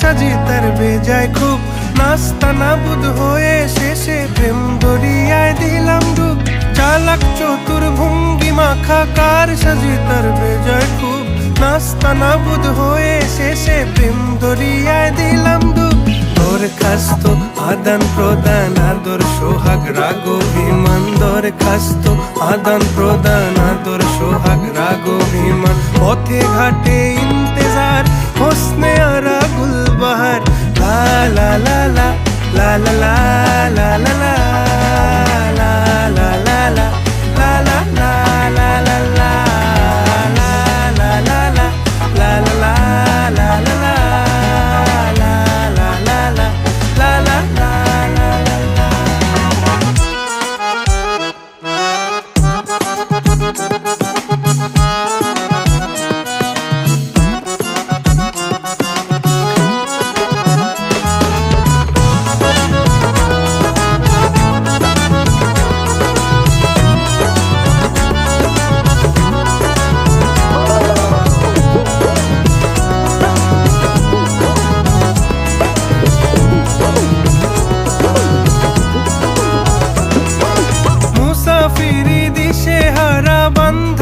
সাজি তার বেজায় খুব। নাস্তা নাবুদ হয়ে শেষে প্রেম দরিয়ায় দিলাম ডুব। চালাক চতুর ভঙ্গি মাখা কার সাজি তার বেজায় খুব। নাস্তা নাবুদ হয়ে শেষে প্রেম দরিয়ায় দিলাম ডুব। তোর খাস্ত আদান প্রদান, আদর সোহাগ, রাগ, অভিমান। দর খাস্ত আদান প্রদান, আদর সোহাগ, রাগ la la la la.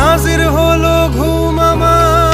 নাজির হলো ঘুম নাম